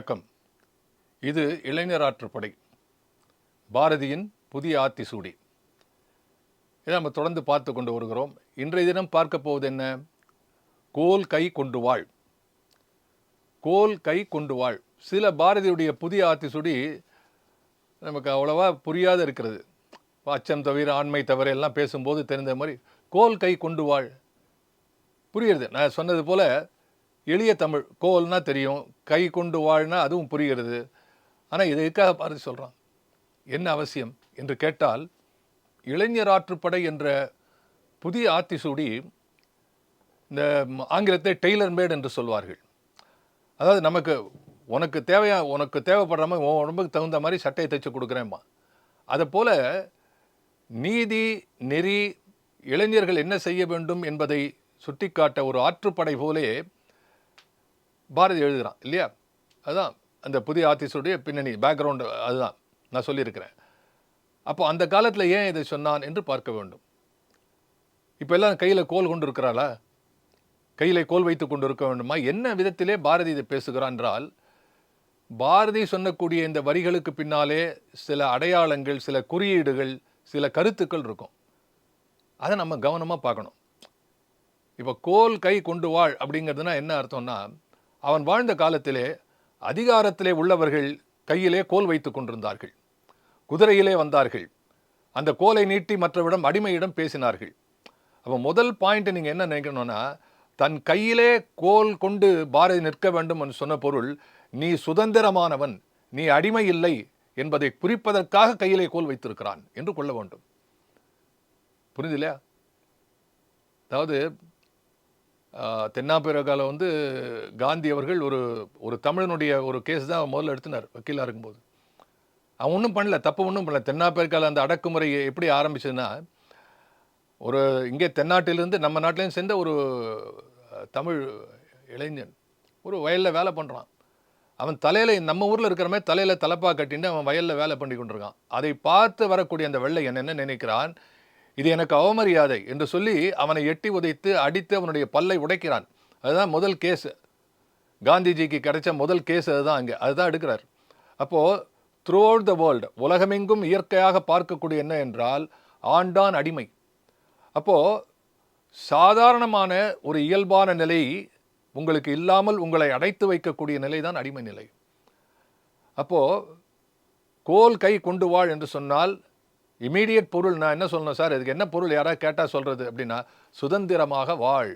வணக்கம். இது இளைஞர் ஆற்றுப்படை பாரதியின் புதிய ஆத்திசூடி. இதை நம்ம தொடர்ந்து பார்த்து கொண்டு வருகிறோம். இன்றைய தினம் பார்க்க போவது என்ன? கோல் கை கொண்டு வாழ். கோல் கை கொண்டு வாழ். சில பாரதியுடைய புதிய ஆத்திசூடி நமக்கு அவ்வளவா புரியாத இருக்கிறது. அச்சம் தவிர ஆண்மை தவிர எல்லாம் பேசும்போது தெரிந்த மாதிரி கோல் கை கொண்டு வாழ். புரியுறது நான் சொன்னது போல எளிய தமிழ் கோல்னா தெரியும் கை கொண்டு வாழ்னா அதுவும் புரிகிறது. ஆனால் இதை எதுக்காக பாரதி சொல்கிறான் என்ன அவசியம் என்று கேட்டால் இளைஞர் ஆற்றுப்படை என்ற புதிய ஆத்திசூடி இந்த ஆங்கிலத்தை டெய்லர் மேட் என்று சொல்வார்கள். அதாவது நமக்கு உனக்கு தேவையா உனக்கு தேவைப்படுற மாதிரி உன் உடம்புக்கு தகுந்த மாதிரி சட்டையை தைச்சு கொடுக்குறேம்மா. அதை போல் நீதி நெறி இளைஞர்கள் என்ன செய்ய வேண்டும் என்பதை சுட்டிக்காட்ட ஒரு ஆற்றுப்படை போலே பாரதி எழுதுகிறான் இல்லையா? அதுதான் அந்த புதிய ஆர்டிஸ்டுடைய பின்னணி பேக்ரவுண்டு அதுதான். நான் சொல்லியிருக்கிறேன். அப்போ அந்த காலத்தில் ஏன் இதை சொன்னான் என்று பார்க்க வேண்டும். இப்போ எல்லாம் கையில் கோல் கொண்டு இருக்கிறாளா? கையில் கோல் வைத்து கொண்டு இருக்க வேண்டுமா? என்ன விதத்திலே பாரதி இதை பேசுகிறான் என்றால் பாரதி சொன்னக்கூடிய இந்த வரிகளுக்கு பின்னாலே சில அடையாளங்கள் சில குறியீடுகள் சில கருத்துக்கள் இருக்கும். அதை நம்ம கவனமாக பார்க்கணும். இப்போ கோல் கை கொண்டு வாழ் அப்படிங்கிறதுனா என்ன அர்த்தம்னா அவன் வாழ்ந்த காலத்திலே அதிகாரத்திலே உள்ளவர்கள் கையிலே கோல் வைத்து கொண்டிருந்தார்கள். குதிரையிலே வந்தார்கள். அந்த கோலை நீட்டி மற்றவிடம் அடிமையிடம் பேசினார்கள். அப்போ முதல் பாயிண்ட் நீங்கள் என்ன நினைக்கணும்னா தன் கையிலே கோல் கொண்டு பாரதி நிற்க வேண்டும் என்று சொன்ன பொருள் நீ சுதந்திரமானவன் நீ அடிமை இல்லை என்பதை குறிப்பதற்காக கையிலே கோல் வைத்திருக்கிறான் என்று கொள்ள வேண்டும். புரியுதில்லையா அதாவது தென்னாப்பிரிக்காவில் வந்து காந்தி அவர்கள் ஒரு ஒரு தமிழனுடைய ஒரு கேஸ் தான் முதல்ல எடுத்தினார் வக்கீலாக இருக்கும்போது. அவன் ஒன்றும் பண்ணல தப்பு ஒன்றும் பண்ணல. தென்னாப்பிரிக்காவில் அந்த அடக்குமுறை எப்படி ஆரம்பிச்சதுன்னா ஒரு இங்கே தென்னாட்டிலிருந்து நம்ம நாட்டிலேருந்து சேர்ந்த ஒரு தமிழ் இளைஞன் ஒரு வயலில் வேலை பண்ணுறான் அவன் தலையில் நம்ம ஊரில் இருக்கிற மாதிரி தலையில் தலப்பா கட்டின்னு அவன் வயலில் வேலை பண்ணி கொண்டிருக்கான். அதை பார்த்து வரக்கூடிய அந்த வெள்ளை என்ன நினைக்கிறான்? இது எனக்கு அவமரியாதை என்று சொல்லி அவனை எட்டி உதைத்து அடித்து அவனுடைய பல்லை உடைக்கிறான். அதுதான் முதல் கேஸ். காந்திஜிக்கு கிடைச்ச முதல் கேஸ் அதுதான் அங்கே. அதுதான் எடுக்கிறார். அப்போது த்ரூ அவுட் த வேர்ல்டு உலகமெங்கும் இயற்கையாக பார்க்கக்கூடிய என்ன என்றால் ஆண்டான் அடிமை. அப்போது சாதாரணமான ஒரு இயல்பான நிலை உங்களுக்கு இல்லாமல் உங்களை அடைத்து வைக்கக்கூடிய நிலை தான் அடிமை நிலை. அப்போது கோல் கை கொண்டு வாழ் என்று சொன்னால் இமீடியட் பொருள் நான் என்ன சொல்லணும் சார்? இதுக்கு என்ன பொருள் யாராவது கேட்டால் சொல்கிறது அப்படின்னா சுதந்திரமாக வாழ்.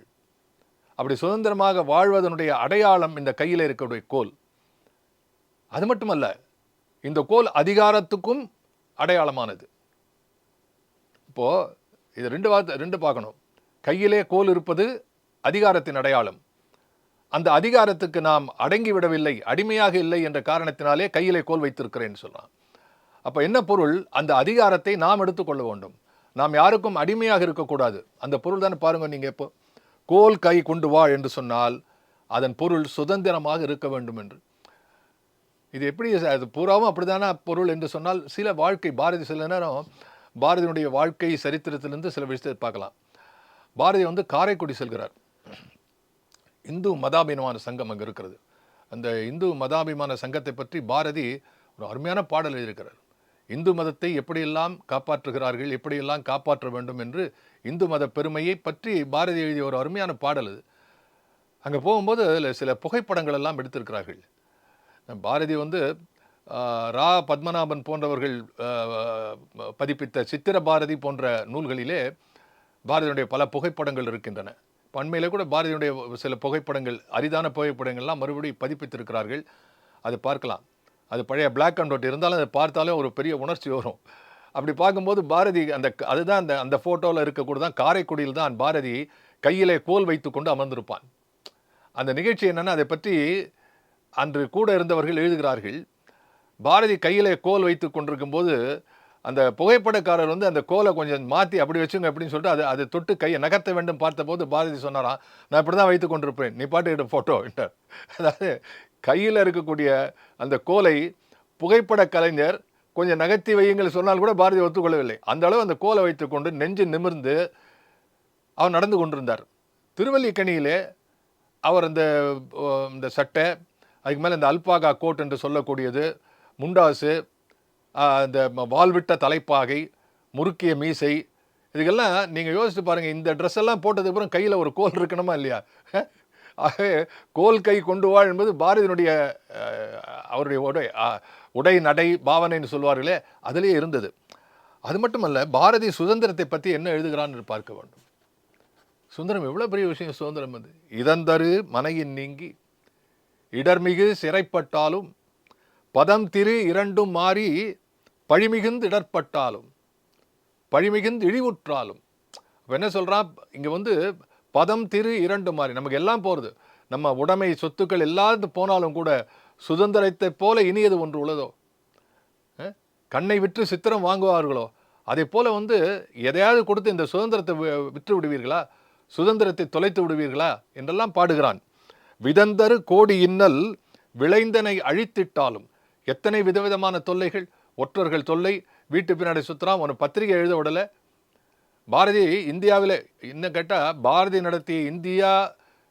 அப்படி சுதந்திரமாக வாழ்வதனுடைய அடையாளம் இந்த கையில் இருக்கக்கூடிய கோல். அது மட்டுமல்ல இந்த கோல் அதிகாரத்துக்கும் அடையாளமானது. இப்போது இது ரெண்டு வார்த்தை ரெண்டு பார்க்கணும். கையிலே கோல் இருப்பது அதிகாரத்தின் அடையாளம். அந்த அதிகாரத்துக்கு நாம் அடங்கி விடவில்லை அடிமையாக இல்லை என்ற காரணத்தினாலே கையிலே கோல் வைத்திருக்கிறேன்னு சொல்கிறான் அப்போ என்ன பொருள்? அந்த அதிகாரத்தை நாம் எடுத்துக்கொள்ள வேண்டும். நாம் யாருக்கும் அடிமையாக இருக்கக்கூடாது. அந்த பொருள் தானே பாருங்கள் நீங்கள் இப்போ. கோல் கை கொண்டு வா என்று சொன்னால் அதன் பொருள் சுதந்திரமாக இருக்க வேண்டும் என்று. இது எப்படி? அது பூராவும் அப்படிதானே பொருள் என்று சொன்னால் சில வாழ்க்கை பாரதி சில நேரம் பாரதியினுடைய வாழ்க்கை சரித்திரத்திலிருந்து சில விஷயத்தை பார்க்கலாம். பாரதி வந்து காரைக்குடி செல்கிறார். இந்து மதாபிமான சங்கம் அங்கே இருக்கிறது. அந்த இந்து மதாபிமான சங்கத்தை பற்றி பாரதி ஒரு அருமையான பாடல் எழுதியிருக்கிறார். இந்து மதத்தை எப்படியெல்லாம் காப்பாற்றுகிறார்கள் எப்படியெல்லாம் காப்பாற்ற வேண்டும் என்று இந்து மத பெருமையை பற்றி பாரதி எழுதிய ஒரு அருமையான பாடல் அது. அங்கே போகும்போது அதில் சில புகைப்படங்கள் எல்லாம் எடுத்திருக்கிறார்கள். பாரதி வந்து ரா பத்மநாபன் போன்றவர்கள் பதிப்பித்த சித்திர பாரதி போன்ற நூல்களிலே பாரதியுடைய பல புகைப்படங்கள் இருக்கின்றன. பண்மையில் கூட பாரதியுடைய சில புகைப்படங்கள் அரிதான புகைப்படங்கள்லாம் மறுபடியும் பதிப்பித்திருக்கிறார்கள். அதை பார்க்கலாம். அது பழைய பிளாக் அண்ட் ஒயிட் இருந்தாலும் அதை பார்த்தாலும் ஒரு பெரிய உணர்ச்சி வரும். அப்படி பார்க்கும்போது பாரதி அந்த அதுதான் அந்த அந்த ஃபோட்டோவில் இருக்கக்கூட தான் காரைக்குடியில் தான் பாரதி கையிலே கோல் வைத்து கொண்டு அமர்ந்திருப்பான். அந்த நிகழ்ச்சி என்னென்னா அதை பற்றி அன்று கூட இருந்தவர்கள் எழுதுகிறார்கள். பாரதி கையிலே கோல் வைத்து கொண்டிருக்கும் போது அந்த புகைப்படக்காரர் வந்து அந்த கோலை கொஞ்சம் மாற்றி அப்படி வச்சுங்க அப்படின்னு சொல்லிட்டு அதை அதை தொட்டு கையை நகர்த்த வேண்டும் பார்த்தபோது பாரதி சொன்னாராம் நான் இப்படி தான் வைத்து கொண்டிருப்பேன். நீ பாட்டு எடுத்த ஃபோட்டோ என்றார் அதாவது கையில் இருக்கக்கூடிய அந்த கோலை புகைப்பட கலைஞர் கொஞ்சம் நகர்த்தி வையுங்கள் சொன்னால் கூட பாரதி ஒத்துக்கொள்ளவில்லை. அந்த அளவு அந்த கோலை வைத்துக்கொண்டு நெஞ்சு நிமிர்ந்து அவர் நடந்து கொண்டிருந்தார். திருவல்லிக்கணியிலே அவர் அந்த இந்த சட்டை அதுக்கு மேலே இந்த அல்பாகா கோட் என்று சொல்லக்கூடியது முண்டாசு அந்த வால்விட்ட வாள்விட்ட தலைப்பாகை முறுக்கிய மீசை இதுக்கெல்லாம் நீங்கள் யோசித்து பாருங்கள் இந்த ட்ரெஸ் எல்லாம் போட்டதுக்கப்புறம் கையில் ஒரு கோல் இருக்கணுமா இல்லையா? ஆகவே கோல் கை கொண்டு வாழ் என்பது பாரதியினுடைய அவருடைய உடை உடை நடை பாவனைன்னு சொல்வார்களே அதிலேயே இருந்தது. அது மட்டுமல்ல பாரதி சுதந்திரத்தை பற்றி என்ன எழுதுகிறான்னு பார்க்க வேண்டும். சுதந்திரம் எவ்வளோ பெரிய விஷயம் சுதந்திரம் அது. இதந்தரு மனையின் நீங்கி இடர்மிகு சிறைப்பட்டாலும் பதம் திரு இரண்டும் மாறி பழிமிகுந்து இடர்பட்டாலும் பழிமிகுந்து இழிவுற்றாலும். அப்போ என்ன சொல்கிறான் இங்கே வந்து பதம் திரு இரண்டு மாறி. நமக்கு எல்லாம் போகிறது நம்ம உடைமை சொத்துக்கள் எல்லாத்து போனாலும் கூட சுதந்திரத்தை போல இனியது ஒன்று உள்ளதோ? கண்ணை விற்று சித்திரம் வாங்குவார்களோ? அதே போல் வந்து எதையாவது கொடுத்து இந்த சுதந்திரத்தை விற்று விடுவீர்களா? சுதந்திரத்தை தொலைத்து விடுவீர்களா? என்றெல்லாம் பாடுகிறான். விதந்தரு கோடி இன்னல் விளைந்தனை அழித்திட்டாலும். எத்தனை விதவிதமான தொல்லைகள்? ஒற்றர்கள் தொல்லை. வீட்டு பின்னாடி சுத்துறான். ஒரு பத்திரிகை எழுத விடலை. பாரதி இந்தியாவில் இன்னும் கேட்டால் பாரதி நடத்திய இந்தியா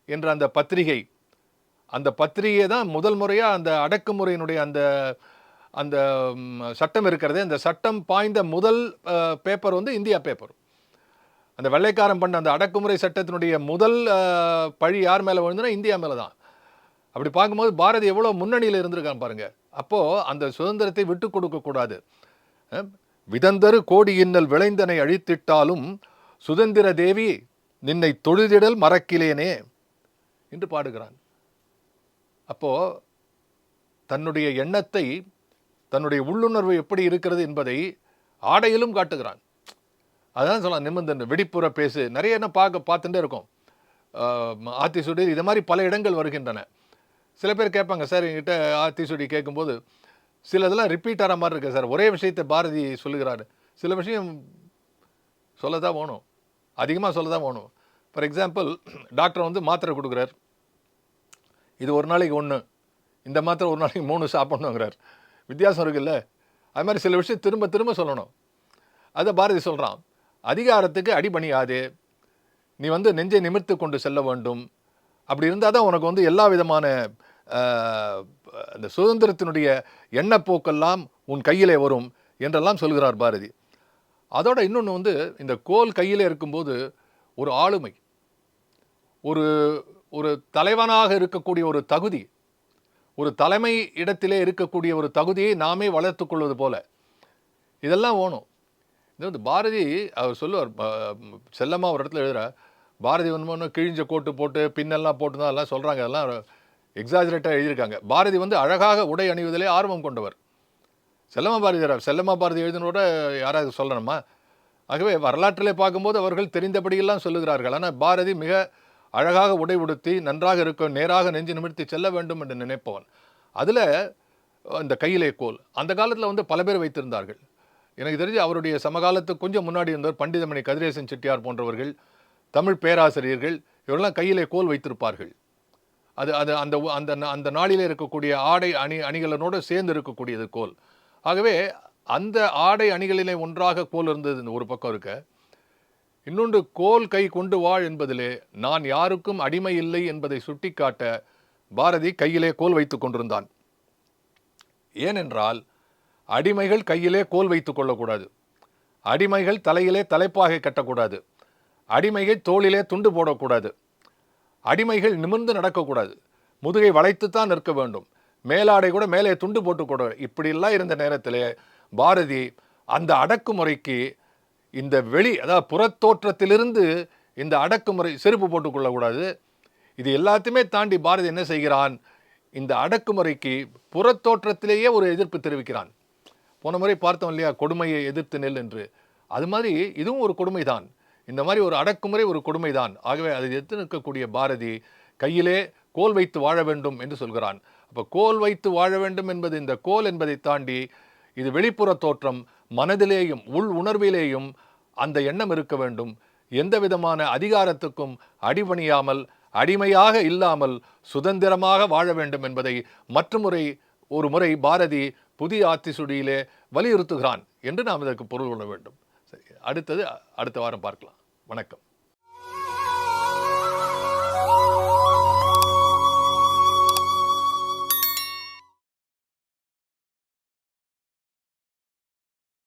என்ற அந்த பத்திரிகை அந்த பத்திரிகை தான் முதல் முறையாக அந்த அடக்குமுறையினுடைய அந்த அந்த சட்டம் இருக்கிறதே. அந்த சட்டம் பாய்ந்த முதல் பேப்பர் வந்து இந்தியா பேப்பர் அந்த வெள்ளைக்காரன் பண்ண அந்த அடக்குமுறை சட்டத்தினுடைய முதல் பழி யார் மேலே விழுந்துன்னா இந்தியா மேலே தான். அப்படி பார்க்கும்போது பாரதி எவ்வளோ முன்னணியில் இருந்திருக்கான் பாருங்கள் அப்போது அந்த சுதந்திரத்தை விட்டு கொடுக்கக்கூடாது விதந்தரு கோடி இன்னல் விளைந்தனை அழித்திட்டாலும் சுதந்திர தேவி நின்னை தொழுதிடல் மறக்கிலேனே என்று பாடுகிறான். அப்போ தன்னுடைய எண்ணத்தை தன்னுடைய உள்ளுணர்வு எப்படி இருக்கிறது என்பதை ஆடையிலும் காட்டுகிறான். அதான் சொல்லலாம் நிமிந்தன் வெடிப்புற பேசு. நிறைய என்ன பார்க்க பார்த்துட்டே இருக்கும். ஆத்திசூடி இது மாதிரி பல இடங்கள் வருகின்றன. சில பேர் கேட்பாங்க சார் என்கிட்ட ஆத்திசூடி கேட்கும்போது சில இதெல்லாம் ரிப்பீட் ஆகிற மாதிரி இருக்குது சார். ஒரே விஷயத்தை பாரதி சொல்லுகிறாரு. சில விஷயம் சொல்ல தான் வேணும். அதிகமாக சொல்ல தான் வேணும். ஃபார் எக்ஸாம்பிள் டாக்டர் வந்து மாத்திரை கொடுக்குறார். இது ஒரு நாளைக்கு ஒன்று இந்த மாத்திரை ஒரு நாளைக்கு மூணு சாப்பிட்ணுங்கிறார். வித்தியாசம் இருக்குல்ல? அது மாதிரி சில விஷயம் திரும்ப திரும்ப சொல்லணும். அதை பாரதி சொல்கிறான் அதிகாரத்துக்கு அடிபணியாதே நீ வந்து நெஞ்சை நிமிர்த்து கொண்டு செல்ல வேண்டும். அப்படி இருந்தால் தான் உனக்கு வந்து எல்லா விதமான அந்த சுதந்திரத்தினுடைய எண்ணப்போக்கெல்லாம் உன் கையிலே வரும் என்றெல்லாம் சொல்கிறார் பாரதி. அதோட இன்னொன்று வந்து இந்த கோல் கையிலே இருக்கும்போது ஒரு ஆளுமை ஒரு ஒரு தலைவனாக இருக்கக்கூடிய ஒரு தகுதி ஒரு தலைமை இடத்திலே இருக்கக்கூடிய ஒரு தகுதியை நாமே வளர்த்துக்கொள்வது போல இதெல்லாம் வேணும் இது வந்து பாரதி அவர் சொல்லுவார் ப- செல்லம்மா ஒரு இடத்துல எழுதுகிறார் பாரதி ஒன்று கிழிஞ்ச கோட்டு போட்டு பின்னெல்லாம் போட்டு தான் எல்லாம் சொல்கிறாங்க அதெல்லாம் எக்ஸாஜரேட்டாக எழுதியிருக்காங்க. பாரதி வந்து அழகாக உடை அணிவதிலே ஆர்வம் கொண்டவர். செல்லம்மா பாரதியார் செல்லம்மா பாரதி எழுதினோட யாராவது சொல்லணுமா? ஆகவே வரலாற்றிலே பார்க்கும்போது அவர்கள் தெரிந்தபடியெல்லாம் சொல்லுகிறார்கள். ஆனால் பாரதி மிக அழகாக உடை உடுத்தி நன்றாக இருக்க நேராக நெஞ்சு நிமிர்த்தி செல்ல வேண்டும் என்று நினைப்பவன். அதில் இந்த கையிலே கோல். அந்த காலத்தில் வந்து பல பேர் வைத்திருந்தார்கள். எனக்கு தெரிஞ்சு அவருடைய சமகாலத்துக்கு கொஞ்சம் முன்னாடி இருந்தவர் பண்டிதமணி கதிரேசன் செட்டியார் போன்றவர்கள் தமிழ் பேராசிரியர்கள் இவரெல்லாம் கையிலே கோல் வைத்திருப்பார்கள். அது அது அந்த அந்த அந்த நாளிலே இருக்கக்கூடிய ஆடை அணி அணிகளனோடு சேர்ந்து இருக்கக்கூடியது கோல். ஆகவே அந்த ஆடை அணிகளிலே ஒன்றாக கோல் இருந்தது இந்த ஒரு பக்கம் இருக்க. இன்னொன்று கோல் கை கொண்டு வாழ் என்பதிலே நான் யாருக்கும் அடிமை இல்லை என்பதை சுட்டிக்காட்ட பாரதி கையிலே கோல் வைத்து கொண்டிருந்தான். ஏனென்றால் அடிமைகள் கையிலே கோல் வைத்து கொள்ளக்கூடாது. அடிமைகள் தலையிலே தலைப்பாகை கட்டக்கூடாது. அடிமைகள் தோளிலே துண்டு போடக்கூடாது. அடிமைகள் நிமிர்ந்து நடக்கக்கூடாது. முதுகை வளைத்துத்தான் நிற்க வேண்டும். மேலாடை கூட மேலே துண்டு போட்டுக்கூடாது இப்படிலாம் இருந்த நேரத்தில் பாரதி அந்த அடக்குமுறைக்கு இந்த வெளி அதாவது புறத்தோற்றத்திலிருந்து இந்த அடக்குமுறை செருப்பு போட்டுக்கொள்ளக்கூடாது இது எல்லாத்தையுமே தாண்டி பாரதி என்ன செய்கிறான்? இந்த அடக்குமுறைக்கு புறத்தோற்றத்திலேயே ஒரு எதிர்ப்பு தெரிவிக்கிறான். போன முறை பார்த்தோம் இல்லையா? கொடுமையை எதிர்த்து நெல் என்று. அது மாதிரி இதுவும் ஒரு கொடுமை தான் இந்த மாதிரி ஒரு அடக்குமுறை ஒரு கொடுமைதான். ஆகவே அதை எதிர்த்து நிற்கக்கூடிய பாரதி கையிலே கோல் வைத்து வாழ வேண்டும் என்று சொல்கிறான். அப்போ கோல் வைத்து வாழ வேண்டும் என்பது இந்த கோல் என்பதை தாண்டி இது வெளிப்புற தோற்றம் மனதிலேயும் உள் உணர்விலேயும் அந்த எண்ணம் இருக்க வேண்டும். எந்த விதமான அதிகாரத்துக்கும் அடிபணியாமல் அடிமையாக இல்லாமல் சுதந்திரமாக வாழ வேண்டும் என்பதை மற்றுமுறை ஒரு முறை பாரதி புதிய ஆத்திசுடியிலே வலியுறுத்துகிறான் என்று நாம் இதற்கு பொருள் கொள்ள வேண்டும். அடுத்தது அடுத்த வாரம் பார்க்கலாம். வணக்கம்.